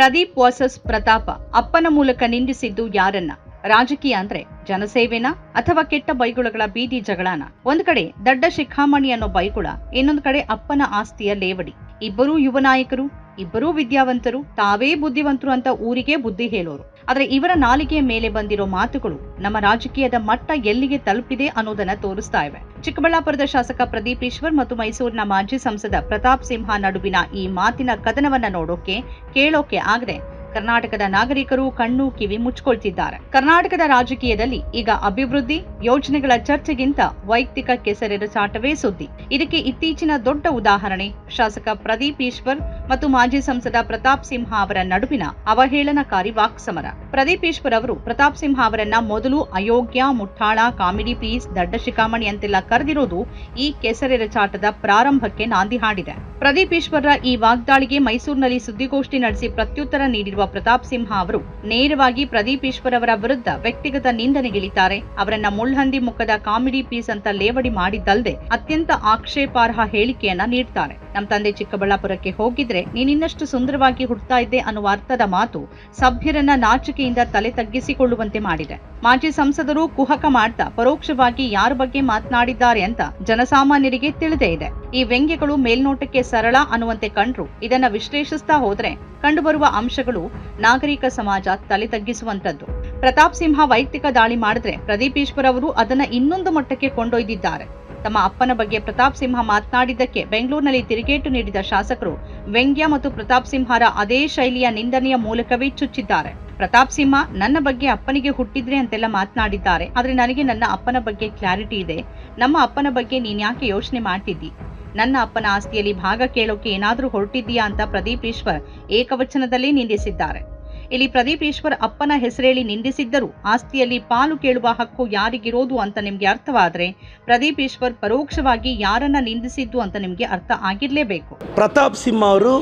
Pradeep versus ಪ್ರತಾಪ ಅಪ್ಪನ ಮೂಲಕ ನಿಂದಿಸಿದ್ದು ಯಾರನ್ನ? ರಾಜಕೀಯ ಅಂದ್ರೆ ಜನಸೇವೆನ ಅಥವಾ ಕೆಟ್ಟ ಬೈಗುಳಗಳ ಬೀದಿ ಜಗಳನ? ಒಂದ್ ಕಡೆ ದಡ್ಡ ಶಿಖಾಮಣಿ ಅನ್ನೋ ಬೈಗುಳ, ಇನ್ನೊಂದ್ ಕಡೆ ಅಪ್ಪನ ಆಸ್ತಿಯ ಲೇವಡಿ. ಇಬ್ಬರೂ ಯುವ ನಾಯಕರು ಇಬ್ಬರೂ ವಿದ್ಯಾವಂತರು, ತಾವೇ ಬುದ್ಧಿವಂತರು ಅಂತ ಊರಿಗೆ ಬುದ್ಧಿ ಹೇಳೋರು. ಆದ್ರೆ ಇವರ ನಾಲಿಗೆಯ ಮೇಲೆ ಬಂದಿರೋ ಮಾತುಗಳು ನಮ್ಮ ರಾಜಕೀಯದ ಮಟ್ಟ ಎಲ್ಲಿಗೆ ತಲುಪಿದೆ ಅನ್ನೋದನ್ನ ತೋರಿಸ್ತಾ ಇವೆ. ಚಿಕ್ಕಬಳ್ಳಾಪುರದ ಶಾಸಕ ಪ್ರದೀಪ್ ಈಶ್ವರ್ ಮತ್ತು ಮೈಸೂರಿನ ಮಾಜಿ ಸಂಸದ ಪ್ರತಾಪ್ ಸಿಂಹ ನಡುವಿನ ಈ ಮಾತಿನ ಕದನವನ್ನ ನೋಡೋಕೆ, ಕೇಳೋಕೆ ಆಗದೆ ಕರ್ನಾಟಕದ ನಾಗರಿಕರು ಕಣ್ಣು ಕಿವಿ ಮುಚ್ಚಿಕೊಳ್ತಿದ್ದಾರೆ ಕರ್ನಾಟಕದ ರಾಜಕೀಯದಲ್ಲಿ ಈಗ ಅಭಿವೃದ್ಧಿ, ಯೋಜನೆಗಳ ಚರ್ಚೆಗಿಂತ ವೈಯಕ್ತಿಕ ಕೆಸರೆರಚಾಟವೇ ಸುದ್ದಿ. ಇದಕ್ಕೆ ಇತ್ತೀಚಿನ ದೊಡ್ಡ ಉದಾಹರಣೆ ಶಾಸಕ ಪ್ರದೀಪ್ ಈಶ್ವರ್ ಮತ್ತು ಮಾಜಿ ಸಂಸದ ಪ್ರತಾಪ್ ಸಿಂಹ ಅವರ ನಡುವಿನ ಅವಹೇಳನಕಾರಿ ವಾಕ್ಸಮರ. ಪ್ರದೀಪ್ ಈಶ್ವರ್ ಅವರು ಪ್ರತಾಪ್ ಸಿಂಹ ಅವರನ್ನ ಮೊದಲು ಅಯೋಗ್ಯ ಮುಠಾಳ ಕಾಮಿಡಿ ಪೀಸ್, ದಡ್ಡ ಶಿಖಾಮಣಿ ಅಂತೆಲ್ಲ ಕರೆದಿರೋದು ಈ ಕೆಸರೆರಚಾಟದ ಪ್ರಾರಂಭಕ್ಕೆ ನಾಂದಿ ಹಾಡಿದೆ. ಪ್ರದೀಪ್ ಈಶ್ವರ್ರ ಈ ವಾಗ್ದಾಳಿಗೆ ಮೈಸೂರಿನಲ್ಲಿ ಸುದ್ದಿಗೋಷ್ಠಿ ನಡೆಸಿ ಪ್ರತ್ಯುತ್ತರ ನೀಡಿರುವ ಪ್ರತಾಪ್ ಸಿಂಹ ಅವರು ನೇರವಾಗಿ ಪ್ರದೀಪ್ ಈಶ್ವರ್ ಅವರ ವಿರುದ್ಧ ವ್ಯಕ್ತಿಗತ ನಿಂದನೆಗಿಳಿತಾರೆ. ಅವರನ್ನ ಮುಳ್ಹಂದಿ ಮುಖದ ಕಾಮಿಡಿ ಪೀಸ್ ಅಂತ ಲೇವಡಿ ಮಾಡಿದ್ದಲ್ಲದೆ ಅತ್ಯಂತ ಆಕ್ಷೇಪಾರ್ಹ ಹೇಳಿಕೆಯನ್ನ ನೀಡ್ತಾರೆ. ನಮ್ ತಂದೆ ಚಿಕ್ಕಬಳ್ಳಾಪುರಕ್ಕೆ ಹೋಗಿದ್ರೆ ನೀನಿನ್ನಷ್ಟು ಸುಂದರವಾಗಿ ಹುಡ್ತಾ ಇದ್ದೆ ಅನ್ನುವ ಅರ್ಥದ ಮಾತು ಸಭ್ಯರನ್ನ ನಾಚಿಕೆಯಿಂದ ತಲೆ ತಗ್ಗಿಸಿಕೊಳ್ಳುವಂತೆ ಮಾಡಿದೆ. ಮಾಜಿ ಸಂಸದರು ಕುಹಕ ಮಾಡ್ತಾ ಪರೋಕ್ಷವಾಗಿ ಯಾರ ಬಗ್ಗೆ ಮಾತನಾಡಿದ್ದಾರೆ ಅಂತ ಜನಸಾಮಾನ್ಯರಿಗೆ ತಿಳಿದೇ ಇದೆ. ಈ ವ್ಯಂಗ್ಯಗಳು ಮೇಲ್ನೋಟಕ್ಕೆ ಸರಳ ಅನ್ನುವಂತೆ ಕಂಡ್ರು. ಇದನ್ನ ವಿಶ್ಲೇಷಿಸ್ತಾ ಹೋದ್ರೆ ಕಂಡುಬರುವ ಅಂಶಗಳು ನಾಗರಿಕ ಸಮಾಜ ತಲೆ ತಗ್ಗಿಸುವಂತದ್ದು ಪ್ರತಾಪ್ ಸಿಂಹ ವೈಯಕ್ತಿಕ ದಾಳಿ ಮಾಡಿದ್ರೆ ಪ್ರದೀಪ್ ಈಶ್ವರ್ ಅವರು ಅದನ್ನ ಇನ್ನೊಂದು ಮಟ್ಟಕ್ಕೆ ಕೊಂಡೊಯ್ದಿದ್ದಾರೆ. ತಮ್ಮ ಅಪ್ಪನ ಬಗ್ಗೆ ಪ್ರತಾಪ್ ಸಿಂಹ ಮಾತನಾಡಿದ್ದಕ್ಕೆ ಬೆಂಗಳೂರಿನಲ್ಲಿ ತಿರುಗೇಟು ನೀಡಿದ ಶಾಸಕರು, ವ್ಯಂಗ್ಯ ಮತ್ತು ಪ್ರತಾಪ್ ಸಿಂಹರ ಅದೇ ಶೈಲಿಯ ನಿಂದನೆಯ ಮೂಲಕವೇ ಚುಚ್ಚಿದ್ದಾರೆ. ಪ್ರತಾಪ್ ಸಿಂಹ, ನನ್ನ ಬಗ್ಗೆ ಅಪ್ಪನಿಗೆ ಹುಟ್ಟಿದ್ರೆ ಅಂತೆಲ್ಲ ಮಾತನಾಡಿದ್ದಾರೆ. ಆದ್ರೆ ನನಗೆ ನನ್ನ ಅಪ್ಪನ ಬಗ್ಗೆ ಕ್ಲಾರಿಟಿ ಇದೆ. ನಮ್ಮ ಅಪ್ಪನ ಬಗ್ಗೆ ನೀನ್ ಯಾಕೆ ಯೋಚನೆ ಮಾಡ್ತಿದ್ದಿ? ನನ್ನ ಅಪ್ಪನ ಆಸ್ತಿಯಲ್ಲಿ ಭಾಗ ಕೇಳೋಕೆ ಏನಾದರೂ ಹೊರಟಿದ್ದೀಯಾ ಅಂತ ಪ್ರದೀಪ್ ಈಶ್ವರ್ ಏಕವಚನದಲ್ಲೇ ನಿಂದಿಸಿದ್ದಾರೆ. ಇಲ್ಲಿ ಪ್ರದೀಪ್ ಈಶ್ವರ್ ಅಪ್ಪನ ಹೆಸರೇಳಿ ನಿಂದಿಸಿದ್ದರು. ಆಸ್ತಿಯಲ್ಲಿ ಪಾಲು ಕೇಳುವ ಹಕ್ಕು ಯಾರಿಗಿರೋದು ಅಂತ ನಿಮಗೆ ಅರ್ಥವಾದ್ರೆ ಪ್ರದೀಪ್ ಈಶ್ವರ್ ಪರೋಕ್ಷವಾಗಿ ಯಾರನ್ನ ನಿಂದಿಸಿದ್ದು ಅಂತ ನಿಮಗೆ ಅರ್ಥ ಆಗಿರಲೇಬೇಕು. ಪ್ರತಾಪ್ ಸಿಂಹ ಅವರು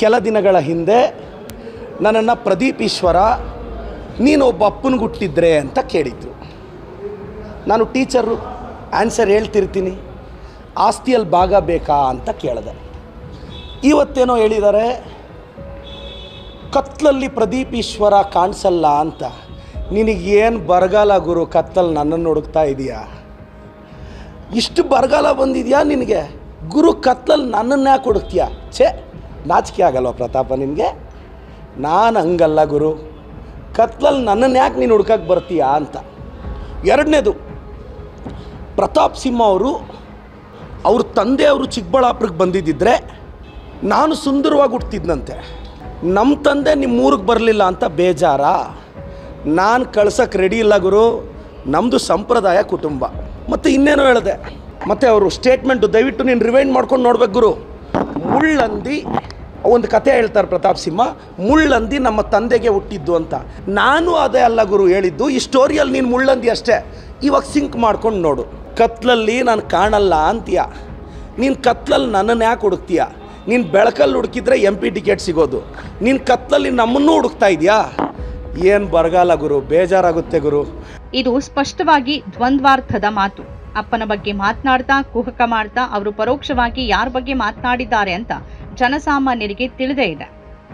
ಕೆಲ ದಿನಗಳ ಹಿಂದೆ ನನ್ನನ್ನು ಪ್ರದೀಪ್ ಈಶ್ವರ, ನೀನು ಒಬ್ಬ ಅಪ್ಪನ ಹುಟ್ಟಿದ್ರೆ ಅಂತ ಕೇಳಿದ್ರು. ನಾನು ಟೀಚರು, ಆನ್ಸರ್ ಹೇಳ್ತಿರ್ತೀನಿ. ಆಸ್ತಿಯಲ್ಲಿ ಭಾಗ ಬೇಕಾ ಅಂತ ಕೇಳಿದೆ. ಇವತ್ತೇನೋ ಹೇಳಿದ್ದಾರೆ ಕತ್ಲಲ್ಲಿ ಪ್ರದೀಪ್ ಈಶ್ವರ ಕಾಣಿಸಲ್ಲ ಅಂತ. ನಿನಗೇನು ಬರಗಾಲ ಗುರು? ಕತ್ತಲ್ಲಿ ನನ್ನನ್ನು ಹುಡುಕ್ತಾ ಇದೆಯಾ? ಇಷ್ಟು ಬರಗಾಲ ಬಂದಿದೆಯಾ ನಿನಗೆ? ಗುರು ಕತ್ಲಲ್ಲಿ ನನ್ನನ್ನು ಯಾಕೆ ಹುಡುಕ್ತೀಯಾ? ಛೇ, ನಾಚಿಕೆ ಆಗಲ್ವ ಪ್ರತಾಪ ನಿನಗೆ? ನಾನು ಹಂಗಲ್ಲ ಗುರು. ಕತ್ಲಲ್ಲಿ ನನ್ನನ್ನು ಯಾಕೆ ನೀನು ಹುಡ್ಕಕ್ಕೆ ಬರ್ತೀಯಾ ಅಂತ. ಎರಡನೇದು, ಪ್ರತಾಪ್ ಸಿಂಹ ಅವರು ಅವ್ರ ತಂದೆಯವರು ಚಿಕ್ಕಬಳ್ಳಾಪುರಕ್ಕೆ ಬಂದಿದ್ದಿದ್ರೆ ನಾನು ಸುಂದರವಾಗಿ ಹುಡ್ತಿದ್ನಂತೆ ನಮ್ಮ ತಂದೆ ನಿಮ್ಮ ಊರಿಗೆ ಬರಲಿಲ್ಲ ಅಂತ ಬೇಜಾರ. ನಾನು ಕಳ್ಸಕ್ಕೆ ರೆಡಿ ಇಲ್ಲ ಗುರು. ನಮ್ಮದು ಸಂಪ್ರದಾಯ ಕುಟುಂಬ. ಮತ್ತು ಇನ್ನೇನೋ ಹೇಳಿದೆ. ಮತ್ತು ಅವರು ಸ್ಟೇಟ್ಮೆಂಟು ದಯವಿಟ್ಟು ನೀನು ರಿವೈಂಡ್ ಮಾಡ್ಕೊಂಡು ನೋಡ್ಬೇಕು ಗುರು. ಮುಳ್ಳಂದಿ, ಒಂದು ಕತೆ ಹೇಳ್ತಾರೆ ಪ್ರತಾಪ್ ಸಿಂಹ. ಮುಳ್ಳಂದಿ ನಮ್ಮ ತಂದೆಗೆ ಹುಟ್ಟಿದ್ದು ಅಂತ. ನಾನು ಅದೇ ಅಲ್ಲ ಗುರು ಹೇಳಿದ್ದು. ಈ ಸ್ಟೋರಿಯಲ್ಲಿ ನೀನು ಮುಳ್ಳಂದಿ ಅಷ್ಟೇ. ಇವಾಗ ಸಿಂಕ್ ಮಾಡ್ಕೊಂಡು ನೋಡು. ಕತ್ಲಲ್ಲಿ ನಾನು ಕಾಣಲ್ಲ ಅಂತೀಯ. ನೀನು ಕತ್ಲಲ್ಲಿ ನನ್ನನ್ನು ಯಾಕೆ ಹುಡುಕ್ತೀಯ? ನೀನು ಬೆಳಕಲ್ಲಿ ಹುಡುಕಿದ್ರೆ ಎಂ ಪಿ ಟಿಕೆಟ್ ಸಿಗೋದು. ನೀನು ಕತ್ತಲಲ್ಲಿ ನಮ್ಮನ್ನು ಹುಡುಕ್ತಾ ಇದೆಯಾ? ಏನು ಬರಗಾಲ ಗುರು? ಬೇಜಾರಾಗುತ್ತೆ ಗುರು. ಇದು ಸ್ಪಷ್ಟವಾಗಿ ದ್ವಂದ್ವಾರ್ಥದ ಮಾತು. ಅಪ್ಪನ ಬಗ್ಗೆ ಮಾತನಾಡ್ತಾ, ಕುಹಕ ಮಾಡ್ತಾ, ಅವರು ಪರೋಕ್ಷವಾಗಿ ಯಾರ ಬಗ್ಗೆ ಮಾತನಾಡಿದ್ದಾರೆ ಅಂತ ಜನಸಾಮಾನ್ಯರಿಗೆ ತಿಳಿದೇ ಇದೆ.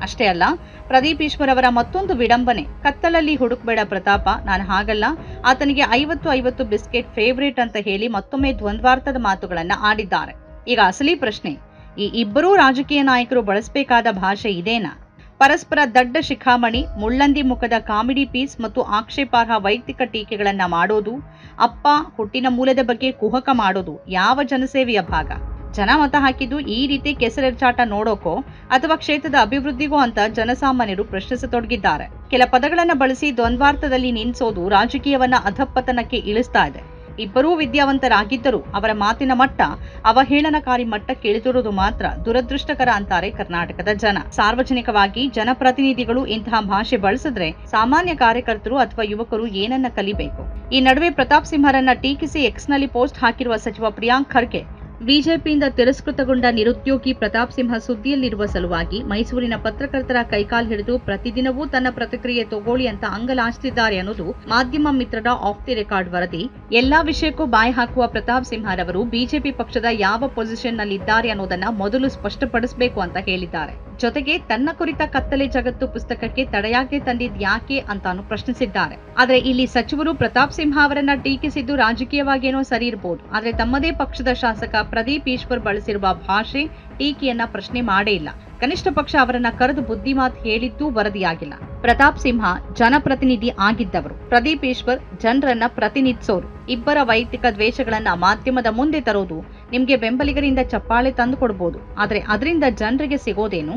ಅಷ್ಟೇ ಅಲ್ಲ, ಪ್ರದೀಪ್ ಈಶ್ವರ್ ಅವರ ಮತ್ತೊಂದು ವಿಡಂಬನೆ, ಕತ್ತಲಲ್ಲಿ ಹುಡುಕ್ಬೇಡ ಪ್ರತಾಪ, ನಾನು ಹಾಗಲ್ಲ, ಆತನಿಗೆ ಐವತ್ತು ಐವತ್ತು ಬಿಸ್ಕೆಟ್ ಫೇವ್ರೇಟ್ ಅಂತ ಹೇಳಿ ಮತ್ತೊಮ್ಮೆ ದ್ವಂದ್ವಾರ್ಥದ ಮಾತುಗಳನ್ನು ಆಡಿದ್ದಾರೆ. ಈಗ ಅಸಲಿ ಪ್ರಶ್ನೆ ಈ ಇಬ್ಬರೂ ರಾಜಕೀಯ ನಾಯಕರು ಬಳಸಬೇಕಾದ ಭಾಷೆ ಇದೇನಾ? ಪರಸ್ಪರ ದಡ್ಡ ಶಿಖಾಮಣಿ, ಮುಳ್ಳಂದಿ ಮುಖದ ಕಾಮಿಡಿ ಪೀಸ್ ಮತ್ತು ಆಕ್ಷೇಪಾರ್ಹ ವೈಯಕ್ತಿಕ ಟೀಕೆಗಳನ್ನು ಮಾಡೋದು, ಅಪ್ಪ ಹುಟ್ಟಿನ ಮೂಲದ ಬಗ್ಗೆ ಕುಹಕ ಮಾಡೋದು ಯಾವ ಜನಸೇವೆಯ ಭಾಗ? ಜನ ಮತ ಹಾಕಿದ್ದು ಈ ರೀತಿ ಕೆಸರೆರ್ಚಾಟ ನೋಡೋಕೋ ಅಥವಾ ಕ್ಷೇತ್ರದ ಅಭಿವೃದ್ಧಿಗೋ ಅಂತ ಜನಸಾಮಾನ್ಯರು ಪ್ರಶ್ನಿಸತೊಡಗಿದ್ದಾರೆ. ಕೆಲ ಪದಗಳನ್ನು ಬಳಸಿ ದ್ವಂದ್ವಾರ್ಥದಲ್ಲಿ ನಿಲ್ಲಿಸೋದು ರಾಜಕೀಯವನ್ನ ಅಧಪ್ಪತನಕ್ಕೆ ಇಳಿಸ್ತಾ ಇದೆ. ಇಬ್ಬರೂ ವಿದ್ಯಾವಂತರಾಗಿದ್ದರೂ ಅವರ ಮಾತಿನ ಮಟ್ಟ, ಅವಹೇಳನಕಾರಿ ಮಟ್ಟಕ್ಕೆ ಕೇಳಿದಿರುವುದು ಮಾತ್ರ ದುರದೃಷ್ಟಕರ ಅಂತಾರೆ ಕರ್ನಾಟಕದ ಜನ. ಸಾರ್ವಜನಿಕವಾಗಿ ಜನಪ್ರತಿನಿಧಿಗಳು ಇಂತಹ ಭಾಷೆ ಬಳಸಿದ್ರೆ ಸಾಮಾನ್ಯ ಕಾರ್ಯಕರ್ತರು ಅಥವಾ ಯುವಕರು ಏನನ್ನ ಕಲಿಬೇಕು? ಈ ನಡುವೆ ಪ್ರತಾಪ್ ಸಿಂಹರನ್ನ ಟೀಕಿಸಿ ಎಕ್ಸ್ನಲ್ಲಿ ಪೋಸ್ಟ್ ಹಾಕಿರುವ ಸಚಿವ ಪ್ರಿಯಾಂಕ್ ಖರ್ಗೆ ಬಿಜೆಪಿಯಿಂದ ತಿರಸ್ಕೃತಗೊಂಡ ನಿರುದ್ಯೋಗಿ ಪ್ರತಾಪ್ ಸಿಂಹ ಸುದ್ದಿಯಲ್ಲಿರುವ ಸಲುವಾಗಿ ಮೈಸೂರಿನ ಪತ್ರಕರ್ತರ ಕೈಕಾಲ್ ಹಿಡಿದು ಪ್ರತಿದಿನವೂ ತನ್ನ ಪ್ರತಿಕ್ರಿಯೆ ತಗೊಳ್ಳಿ ಅಂತ ಅಂಗಲಾಚ್ತಿದ್ದಾರೆ ಅನ್ನೋದು ಮಾಧ್ಯಮ ಮಿತ್ರರ ಆಫ್ ದಿ ರೆಕಾರ್ಡ್ ವರದಿ. ಎಲ್ಲಾ ವಿಷಯಕ್ಕೂ ಬಾಯಿ ಹಾಕುವ ಪ್ರತಾಪ್ ಸಿಂಹರವರು ಬಿಜೆಪಿ ಪಕ್ಷದ ಯಾವ ಪೊಸಿಷನ್ನಲ್ಲಿದ್ದಾರೆ ಅನ್ನೋದನ್ನ ಮೊದಲು ಸ್ಪಷ್ಟಪಡಿಸಬೇಕು ಅಂತ ಹೇಳಿದ್ದಾರೆ. ಜೊತೆಗೆ ತನ್ನ ಕುರಿತ ಕತ್ತಲೆ ಜಗತ್ತು ಪುಸ್ತಕಕ್ಕೆ ತಡೆಯಾಜ್ಞೆ ತಂದಿದ್ ಯಾಕೆ ಅಂತಾನು ಪ್ರಶ್ನಿಸಿದ್ದಾರೆ. ಆದ್ರೆ ಇಲ್ಲಿ ಸಚಿವರು ಪ್ರತಾಪ್ ಸಿಂಹ ಅವರನ್ನ ಟೀಕಿಸಿದ್ದು ರಾಜಕೀಯವಾಗಿ ಏನೋ ಸರಿ ಇರಬಹುದು ಆದ್ರೆ ತಮ್ಮದೇ ಪಕ್ಷದ ಶಾಸಕ ಪ್ರದೀಪ್ ಈಶ್ವರ್ ಬಳಸಿರುವ ಭಾಷೆ ಟೀಕೆಯನ್ನ ಪ್ರಶ್ನೆ ಮಾಡೇ ಇಲ್ಲ. ಕನಿಷ್ಠ ಪಕ್ಷ ಅವರನ್ನ ಕರೆದು ಬುದ್ಧಿಮಾತ್ ಹೇಳಿದ್ದೂ ವರದಿಯಾಗಿಲ್ಲ. ಪ್ರತಾಪ್ ಸಿಂಹ ಜನಪ್ರತಿನಿಧಿ ಆಗಿದ್ದವರು. ಪ್ರದೀಪ್ ಈಶ್ವರ್ ಜನರನ್ನ ಪ್ರತಿನಿಧಿಸೋರು. ಇಬ್ಬರ ವೈಯಕ್ತಿಕ ದ್ವೇಷಗಳನ್ನ ಮಾಧ್ಯಮದ ಮುಂದೆ ತರೋದು ನಿಮ್ಗೆ ಬೆಂಬಲಿಗರಿಂದ ಚಪ್ಪಾಳೆ ತಂದು ಕೊಡ್ಬೋದು. ಆದರೆ ಅದರಿಂದ ಜನರಿಗೆ ಸಿಗೋದೇನು?